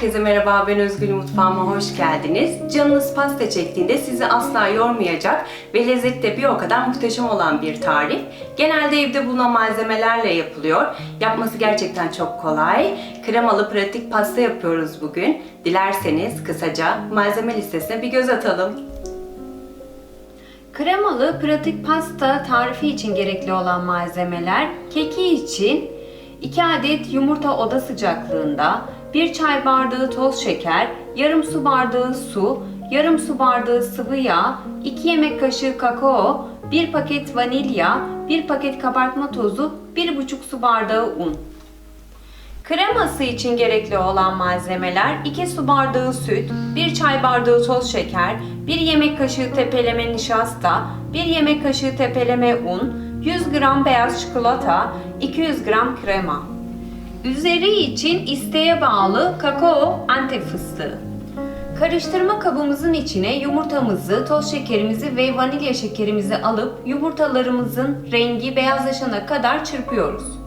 Herkese merhaba, ben Özgül Mutfağıma hoş geldiniz. Canınız pasta çektiğinde sizi asla yormayacak ve lezzeti bir o kadar muhteşem olan bir tarif. Genelde evde bulunan malzemelerle yapılıyor. Yapması gerçekten çok kolay. Kremalı pratik pasta yapıyoruz bugün. Dilerseniz kısaca malzeme listesine bir göz atalım. Kremalı pratik pasta tarifi için gerekli olan malzemeler keki için 2 adet yumurta oda sıcaklığında, 1 çay bardağı toz şeker, yarım su bardağı su, yarım su bardağı sıvı yağ, 2 yemek kaşığı kakao, 1 paket vanilya, 1 paket kabartma tozu, 1,5 su bardağı un. Kreması için gerekli olan malzemeler 2 su bardağı süt, 1 çay bardağı toz şeker, 1 yemek kaşığı tepeleme nişasta, 1 yemek kaşığı tepeleme un, 100 gram beyaz çikolata, 200 gram krema. Üzeri için isteğe bağlı kakao antep fıstığı. Karıştırma kabımızın içine yumurtamızı, toz şekerimizi ve vanilya şekerimizi alıp yumurtalarımızın rengi beyazlaşana kadar çırpıyoruz.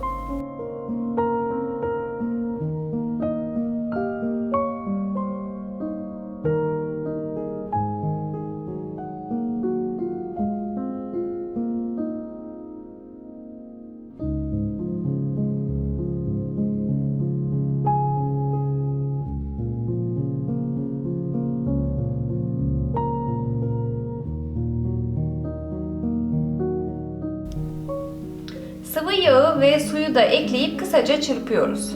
Ve suyu da ekleyip kısaca çırpıyoruz.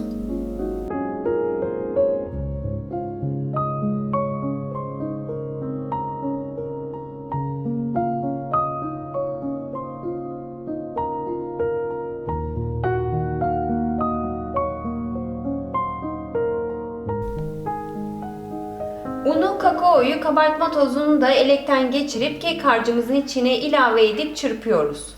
Unu, kakaoyu, kabartma tozunu da elekten geçirip kek harcımızın içine ilave edip çırpıyoruz.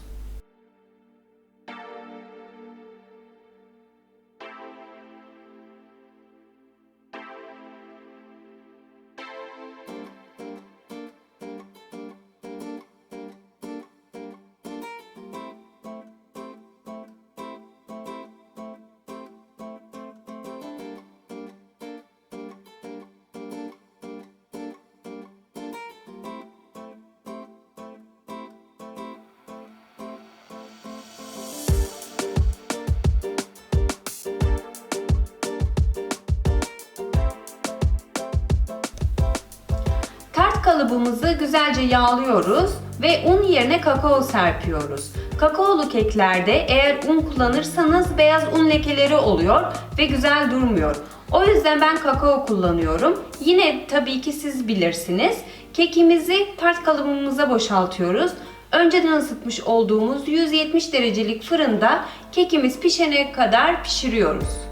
Kalıbımızı güzelce yağlıyoruz ve un yerine kakao serpiyoruz. Kakaolu keklerde eğer un kullanırsanız beyaz un lekeleri oluyor ve güzel durmuyor. O yüzden ben kakao kullanıyorum. Yine tabii ki siz bilirsiniz. Kekimizi tart kalıbımıza boşaltıyoruz. Önceden ısıtmış olduğumuz 170 derecelik fırında kekimiz pişene kadar pişiriyoruz.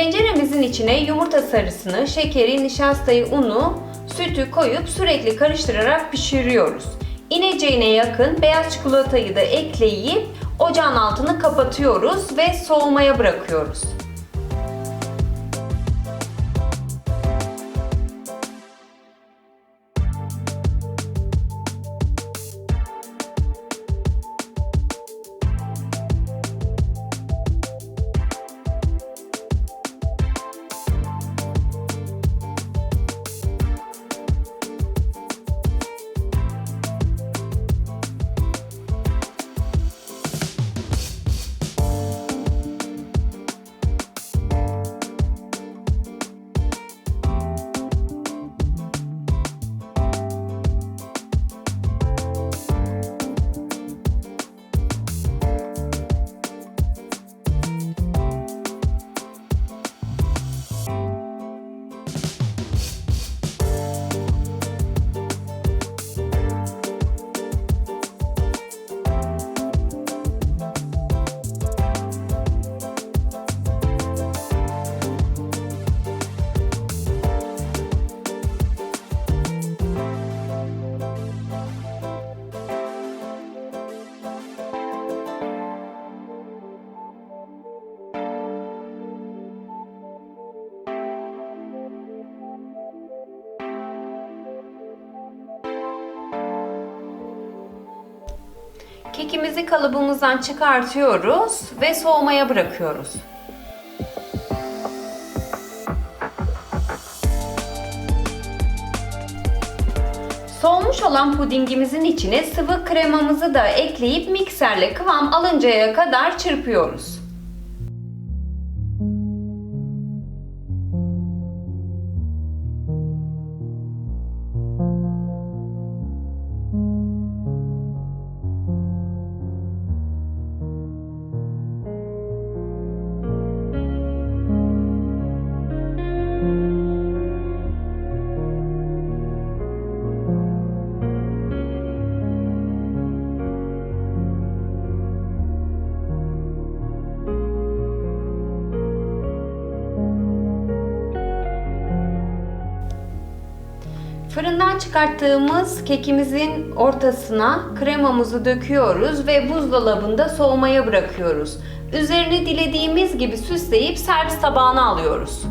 Tenceremizin içine yumurta sarısını, şekeri, nişastayı, unu, sütü koyup sürekli karıştırarak pişiriyoruz. İneceğine yakın beyaz çikolatayı da ekleyip ocağın altını kapatıyoruz ve soğumaya bırakıyoruz. Kekimizi kalıbımızdan çıkartıyoruz ve soğumaya bırakıyoruz. Soğumuş olan pudingimizin içine sıvı kremamızı da ekleyip mikserle kıvam alıncaya kadar çırpıyoruz. Fırından çıkarttığımız kekimizin ortasına kremamızı döküyoruz ve buzdolabında soğumaya bırakıyoruz. Üzerini dilediğimiz gibi süsleyip servis tabağına alıyoruz.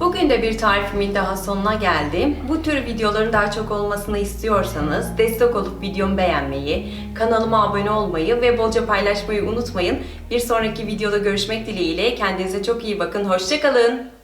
Bugün de bir tarifimin daha sonuna geldim. Bu tür videoların daha çok olmasını istiyorsanız destek olup videomu beğenmeyi, kanalıma abone olmayı ve bolca paylaşmayı unutmayın. Bir sonraki videoda görüşmek dileğiyle kendinize çok iyi bakın. Hoşçakalın.